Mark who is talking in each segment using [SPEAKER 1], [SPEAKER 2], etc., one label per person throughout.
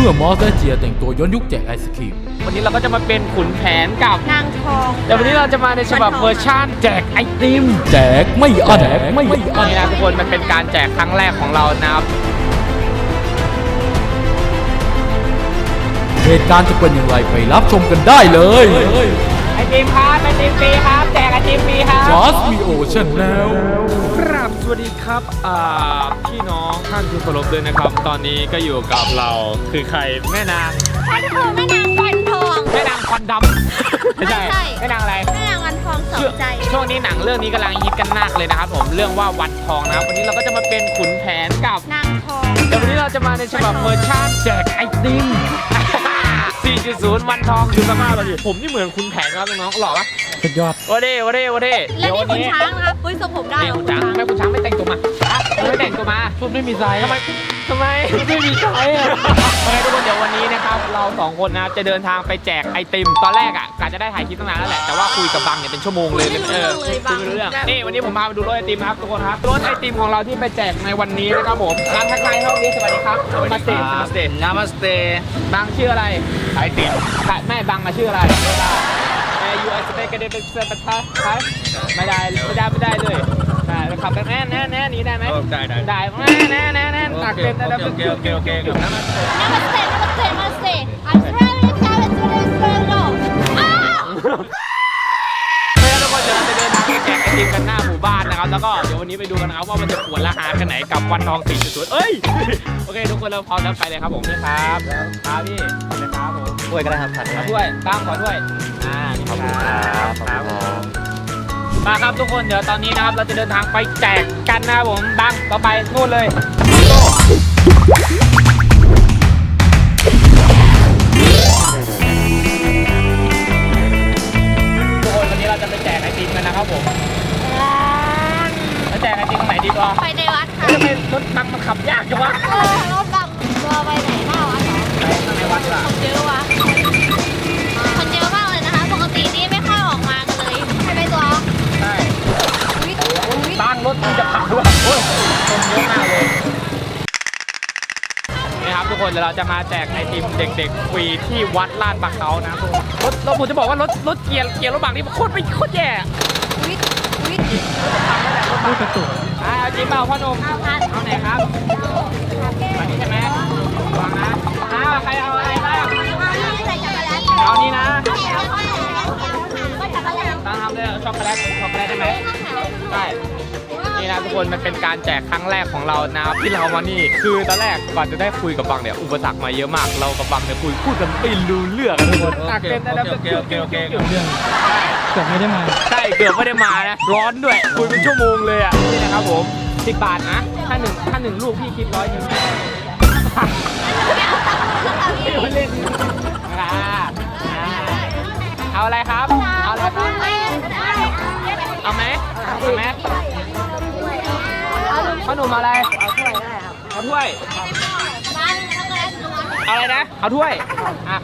[SPEAKER 1] มื่อมอสและเจียแต่งตัวย้อนยุคแจกไอศครีม
[SPEAKER 2] วันนี้เราก็จะมาเป็นขุนแผนกับ
[SPEAKER 3] นางทอง
[SPEAKER 2] แต่วันนี้เราจะมาในฉบับเวอร์ชันแจกไอติม
[SPEAKER 1] แจกไม่อั้นแจกไม่อั้น
[SPEAKER 2] นี่นะทุกคนมันเป็นการแจกครั้งแรกของเรานะครับ
[SPEAKER 1] เหตุการณ์จะเป็นอย่างไรไปรับชมกันได้เลย
[SPEAKER 2] ไอติมครับไอติมฟรีครับแจกไอติมฟรีครับ
[SPEAKER 1] Just Me O Channel
[SPEAKER 2] ครับส วัสดีครับอ่าพี่น้องท่านที่เคารพด้วยนะครับ ตอนนี้ก็อยู่กับเราคือใครแม่นาง
[SPEAKER 3] ฉันคือแม่นางวันทอง
[SPEAKER 2] แม่นางควันดำไม่ใช่
[SPEAKER 3] ไม่ใช่
[SPEAKER 2] แม่นางอะไร
[SPEAKER 3] แม่นางวันทองสองใจ
[SPEAKER 2] ช่วงนี้หนังเรื่องนี้กำลังฮิตกันมากเลยนะครับผมเรื่องว่าวันทองนะครับวันนี้เราก็จะมาเป็นขุนแผนกับ
[SPEAKER 3] นางทอง
[SPEAKER 2] แต่วันนี้เราจะมาในฉบับเวอร์ชันแจกไอติม4.0 วันทองดูสภาพเราดิผมนี่เหมือนคุณแผนครับน้องๆหล่อปะ
[SPEAKER 1] สุดยอด
[SPEAKER 2] วะเด้วะเด้วะเด้
[SPEAKER 3] และ
[SPEAKER 2] เดี๋ยว
[SPEAKER 3] นี่
[SPEAKER 2] วัน
[SPEAKER 3] คุณ
[SPEAKER 2] นี้
[SPEAKER 3] ช้างนะครับอุ้ย ทรงผมได้
[SPEAKER 2] นี่คุณช้างทำไมคุณช้างไม่แต่งตัวมาฮะทำไมไม่แต่งตัวมา
[SPEAKER 1] ชุดไม่มีไซส์
[SPEAKER 2] ทำไมทำไมไม่มีใช้อะโอเคทุกคนเดี๋ยววันนี้นะครับเราสองคนนะครับจะเดินทางไปแจกไอติมตอนแรกอะกะจะได้ถ่ายคลิปตั้งนานแล้วแหละแต่ว่าคุยกับบังเนี่ยเป็นชั่วโมงเลย
[SPEAKER 3] ไม่รู้เรื่องเลย
[SPEAKER 2] คุ
[SPEAKER 3] บายง
[SPEAKER 2] ไม่รู้เรื่องนี่วันนี้ผมพาไปดูรถไอติมครับทุกคนครับรถไอติมของเราที่ไปแจกในวันนี้นะครับผมร้านทักทายเท่านี้สวัสดีครับมาสเตย์มาสเตย์
[SPEAKER 4] นามาสเตย์
[SPEAKER 2] บังชื่ออะไร
[SPEAKER 4] ไอติม
[SPEAKER 2] ขายแม่บังมาชื่ออะไรเอ ยูเอสเปกเดเป็นเซอร์ปะทะใช่ไม่ได้ไม่ได้ไม่ได้เลยได้ขับแบบแน่แน่แน่นี้ได้ไหม
[SPEAKER 4] ได้ได้
[SPEAKER 2] ได้แน่แน่แน่แน่หนักเต็มได้แล้ว
[SPEAKER 4] โอเคโอเคโอเคโอเคนามาสเน
[SPEAKER 3] นะ
[SPEAKER 2] ครับ แล้วก็เดี๋ยววันนี้ไปดูกันนะครับว่ามันจะปวดราคาขนาดไหนกับวันทองสี่จุดเอ้ย โอเค ทุกคนเราพร้อมแล้วไปเลยครับผมด้วยครับครับพี่ไปเลยครับผม
[SPEAKER 4] ถ้วยก็ได้ครับผัด
[SPEAKER 2] ขอถ้วยตั้งขอถ้วย อ่า นี่ครับครับมาครับทุกคนเดี๋ยวตอนนี้นะครับเราจะเดินทางไปแจกกันนะครับผมบังต่อไปนู่นเลย ติมตรงไหนดีกว่า
[SPEAKER 3] ไปในวัดค่ะ
[SPEAKER 2] ทำไมรถบังมันขับยากจังวะ
[SPEAKER 3] เออรถบังตัวไปไหนหน้าวัดเหรอ
[SPEAKER 2] ทำไมวัดล่ะ
[SPEAKER 3] คนเยอะวะคนเยอะมากเลยนะคะ ปกตินี่ไม่ค่อยออกมากันเลยใช่ไหมตัว
[SPEAKER 2] ใช่
[SPEAKER 3] อุ๊ยอุ๊ย
[SPEAKER 2] บางรถมันจะขับด้วยโอ้ยคนเยอะมากเลยนี่ครับทุกคนเดี๋ยวเราจะมาแจกไอติมเด็กๆฟรีที่วัดลาดบักเขานะครับรถรถผมจะบอกว่ารถรถเกียร์เกียร์รถบังนี่โคตรไม่โคตรแย่
[SPEAKER 3] อุ๊ยอุ๊ย
[SPEAKER 1] ไม่กระตุก
[SPEAKER 2] อ่าเอาจิ้มเปล่าพ่อหนุ่ม
[SPEAKER 3] เอาคร
[SPEAKER 2] เอาไหนครับอันนี้ใช่ไหมวางนะอ้าวใครเอาอะไรบ้าง
[SPEAKER 3] ใส่ช็อกโกแลต
[SPEAKER 2] เอานี่นะ
[SPEAKER 3] ต
[SPEAKER 2] ตั้งทำเลยช็อกโกแลตช็อกโกแลตได้ไหมได้ นี่นะทุกคนมันเป็นการแจกครั้งแรกของเรานะครับที่เรามานี่คือตอนแรกก่อนจะได้คุยกับบังเนี่ยอุปสรรคมาเยอะมากเรากับบังเนี่ยคุยพูดกันไม่รู้เรื่องทุกคนตักเต็มได้แล้ว
[SPEAKER 4] โอเคโอเคโอเค
[SPEAKER 1] เรื่องเกือบไม่ได้มา
[SPEAKER 2] ใช่เกือบไม่ได้มานะร้อนด้วยคุยเป็นชั่วโมงเลยอะนี่นะครับผมสิบบาทนะถ้าหนึ่งถ้าหนึ่งลูกพี่คิดร้อยหนึ่งเล่นอ่าอ่าเอาอะไรครับ เอาอะไรครับ เอาไหมเอาไหม พ่อหนุ่มเอาอะไรเอาถ้วยเอาอะไรนะเอาถ้วยอะ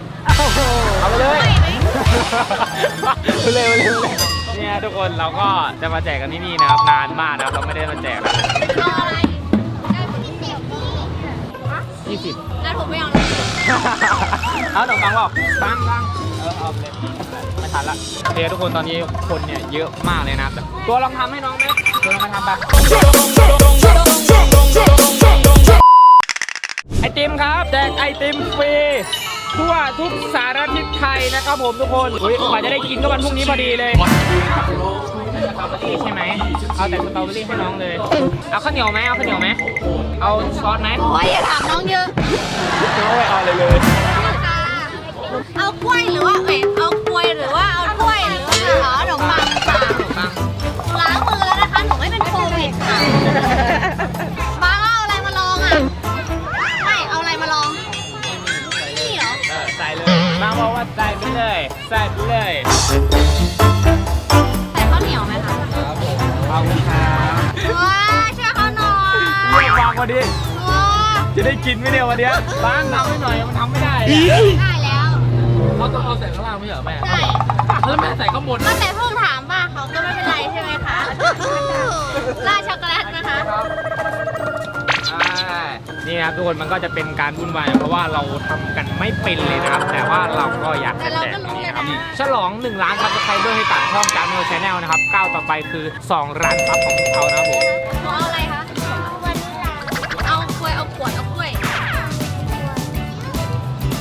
[SPEAKER 2] เอาไปเลยไปเลยไปเลยไปเลยเนี่ยทุกคนเราก็จะมาแจกกันที่นี่นะครับนานมากนะครับเราไม่ได้มาแจกนะยี่สิบ
[SPEAKER 3] แล้วผมไม่เอา
[SPEAKER 2] เอาขนมปังเปล่าปังปังเออเอาไปเลยไม่ทันละโอเคทุกคนตอนนี้คนเนี่ยเยอะมากเลยนะครับตัวลองทำให้น้องไหม ตัวลองมาทำไปไอติมครับแจกไอติมฟรีทั่วทุกสารทิศไทยนะครับผมทุกคนอุ้ยกว่าจะได้กินก็วันพรุ่งนี้พอดีเลยสตรอเบอรี่ใช่ไหม เอาแต่สตรอเบอรี่ให้น้องเลย เอาข้าวเหนียวไหมเอาข้าวเหนียวไหม เอาซอสไหม
[SPEAKER 3] โอ้ยอย่าถามน้องเยอะ
[SPEAKER 2] น้องไม่เอาเลยเลย เลยใส่ไปเลย
[SPEAKER 3] ใส่ข้าวเหนียวไหมคะ
[SPEAKER 2] ขอบคุณครับ
[SPEAKER 3] ว้าช่วยเขาหน่อย
[SPEAKER 2] วางวันนี้
[SPEAKER 3] ว้า
[SPEAKER 2] จะได้กินไหมเนี่ยวันเนี้ยบ้านทำให้หน่อยมันทำไม่ได้อะ
[SPEAKER 3] ได้แล้ว
[SPEAKER 2] เขาต้องเอาใส่ข้างล่างไม่ใช่เหรอแม่
[SPEAKER 3] ใช่
[SPEAKER 2] แล้วแม่ใส่ข้างบน
[SPEAKER 3] ก็แต่เพิ่ง นะคะ
[SPEAKER 2] ใช่นี่นะครับทุกคนมันก็จะเป็นการวุ่นวายเพราะว่าเราทำกันไม่เป็นเลยนะครับ แต่ว่าเราก็อยากจะแจกนี่นะครับ ฉลอง 1 ล้านซับสไครเบอร์ให้กับช่องจานโนชาแนลนะครับก้าวต่อไปคือ 2 ล้านซับของพวกเขานะครับผม
[SPEAKER 3] หนูเอาอะไรคะ เอากล้วย เอาขวด เอากล้วย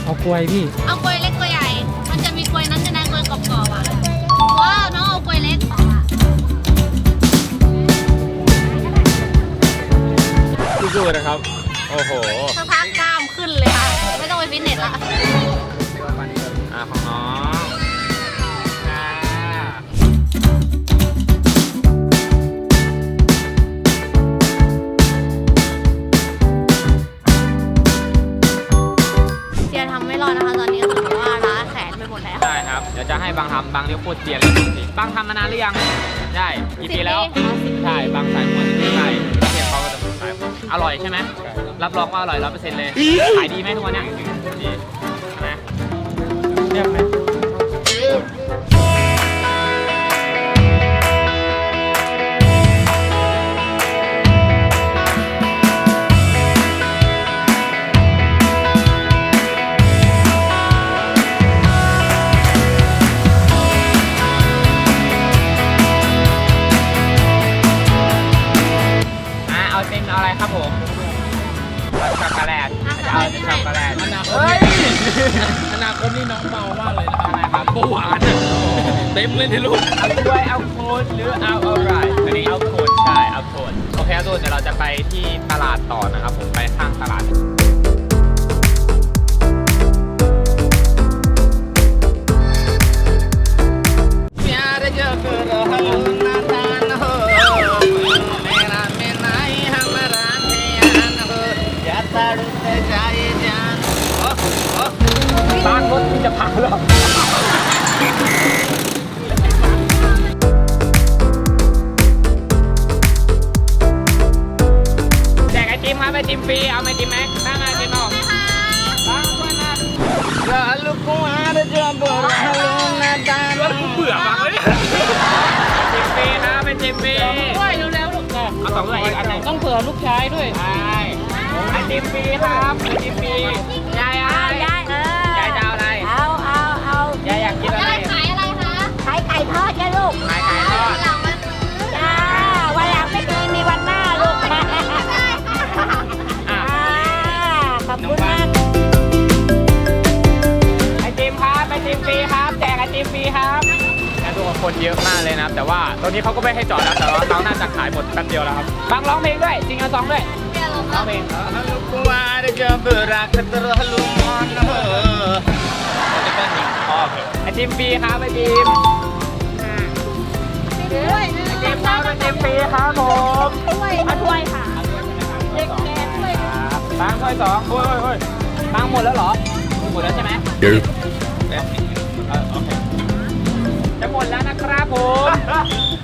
[SPEAKER 1] เอากล้วยพี่
[SPEAKER 3] เอากล้วยเล็กกล้วยใหญ่ มันจะมีกล้วยนั้นจะนะกล้วยกรอบๆอะว้าวน้องเอากล้วยเล็ก
[SPEAKER 2] สู้ๆนะครับโอ้โห
[SPEAKER 3] สักพักกล้ามขึ้นเลยค่ะ ไม่ต้องไปฟิตเนสละ
[SPEAKER 2] อ่าของน้องอ่า
[SPEAKER 3] เชียร์ทำไม่รอดนะคะตอนนี้ก็ถือว่าล้าแขนไปหมดแล้ว
[SPEAKER 2] ได้ครับ เดี๋ยวจะให้บางทำบางเลี้ยวโคตรเตียนเลยบางทำมานานหรือยัง ได้กี่ปีแล้ว ใช่ บางสายมวยใช่เทีย อร่อยใช่ไหมรับรองว่าอร่อยร้อยเปอร์เซ็นต์เลย ขายดีไหมทุกวันเนี้ยดีใช่ไหม
[SPEAKER 1] เรียบไหม
[SPEAKER 2] อาเต็มเอาอะไรครับผมเอาช็อกโกแลตจะเอาช็อกโกแลต
[SPEAKER 4] อนาคต
[SPEAKER 2] เฮ้ย
[SPEAKER 4] อนาคตนี่น้องเมามากเลยนะครับ
[SPEAKER 2] ทำไมครับ
[SPEAKER 4] เบาหวานอะเต็มเลยที่ลูก
[SPEAKER 2] เอากล้วยเอาโคนหรือเอาอะไรอันนี้เอาโคนใช่เอาโคนโอเคครับทุกคนเดี๋ยวเราจะไปที่ตลาดต่อนะครับผมไปข้างตลาด แจกไอติมครับไอติมฟรีเอาไอติมไหมถ้าไอติมเอาบ้างช่วยมา
[SPEAKER 4] Lalu ku ada jombor Lalu nadan
[SPEAKER 2] เบื่อบ้างเลยไอติมฟรีครับไอติมฟรี
[SPEAKER 1] ด้วยเร็วๆลูก
[SPEAKER 2] เอาสองด้วยอีกอันหนึง
[SPEAKER 1] ต้องเผื่อลูกชายด้วย
[SPEAKER 2] ใช่ไอติมฟรีครับไอติมฟรี
[SPEAKER 3] เย
[SPEAKER 2] อะ
[SPEAKER 3] มาก
[SPEAKER 2] เลยนะครับแต่ว่าตอนนี้เขาก็ไม่ให้จอดแล้วแต่ว่าเขาน่าจะขายหมดแป๊บเดียวแล้วครับฟังร้องเพลงด้วยจริงเอาซองด้วย
[SPEAKER 3] เดี๋ยวลง
[SPEAKER 2] ร้
[SPEAKER 3] มา
[SPEAKER 2] องเพลง
[SPEAKER 4] Lalu ku ada jombor Aku terlalu mono
[SPEAKER 2] อ๋อโอเคไอติมฟรีครับไอติม
[SPEAKER 3] ด้วย
[SPEAKER 2] ไอติมครับไอติมฟรีครับผม
[SPEAKER 3] ด้วยมาด้วยค่ะเด็กแดงด้วย
[SPEAKER 2] บางถ้วยสองโอ้ยโอ้ยโอ้ยบางหมดแล้วเหรอหมดแล้วใช่ไหม ครับผม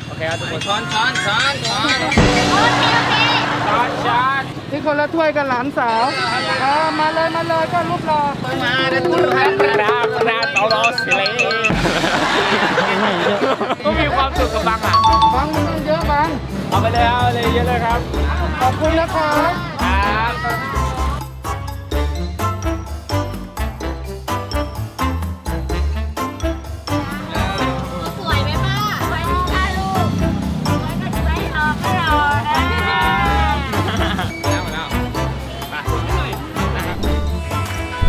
[SPEAKER 2] โอเคครับทุกคน
[SPEAKER 4] Son son son son
[SPEAKER 3] โอเคโอเค
[SPEAKER 2] ช้อนช้อน
[SPEAKER 1] นี่คนละถ้วยกับหลานสาวเออมาเลยมาเลยก็รูปรอ
[SPEAKER 4] Ada Tuhan
[SPEAKER 2] กระดาษกระดาษเตาลอสิเลยก็มีความสุขกับบางอะ
[SPEAKER 1] ฟังมันเยอะบัง
[SPEAKER 2] เอาไปเลยเอาไปเลยเยอะเลยครับ
[SPEAKER 1] ขอบคุณนะครับ
[SPEAKER 2] ครับ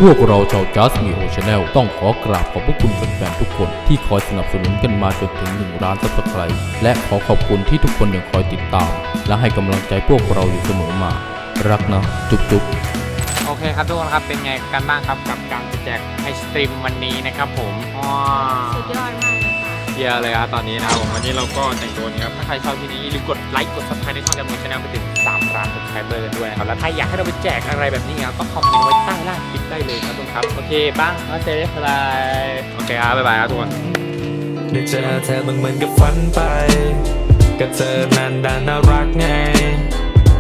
[SPEAKER 5] พวกเราชาว Just m e o Channel ต้องขอกราบขอบพระคุณแฟนๆทุกคนที่คอยสนับสนุนกันมาจนถึง1ล้านซับสไครต์และขอขอบคุณที่ทุกคนยังคอยติดตาม และให้กำลังใจพวกเราอยู่เสมอมา รักนะจุ๊บจุ๊บ
[SPEAKER 2] โอเคครับทุกคนครับเป็นไงกันบ้างครับกับการแจกไอศตรีมวันนี้นะครับผมอ๋อ
[SPEAKER 3] สุดยอดมากเลยค่ะ
[SPEAKER 2] เยียเลยครับตอนนี้นะครับผมวันนี้เราก็แต่งตัวนี้ครับถ้าใครชอบที่นี้อย่าลืมกดไลค์กดซับสไครต์ในช่องจำนวนชาแนลไปถึง3ล้านซับสไครเบอร์กันด้วยนะครับแล้วถ้าอยากให้เราไปแจกอะไรแบบนี้ครับก็คอมเมนต์ไว้ใต้ล่างคลิปได้เลย ครับทุกคนครับ โอเคบ้างมาเจอกันเลยโอเคครับบ๊ายบายครับทุกคน
[SPEAKER 6] ได้เจอเธอมันเหมือนกับฝันไป ก็เธอนั้นดันน่ารักไง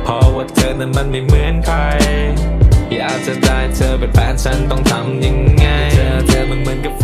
[SPEAKER 6] เพราะว่าเธอนั้นมันไม่เหมือนใคร อยากจะได้เธอเป็นแฟนฉันต้องทำยังไงเจอเธอมันเหมือนกับ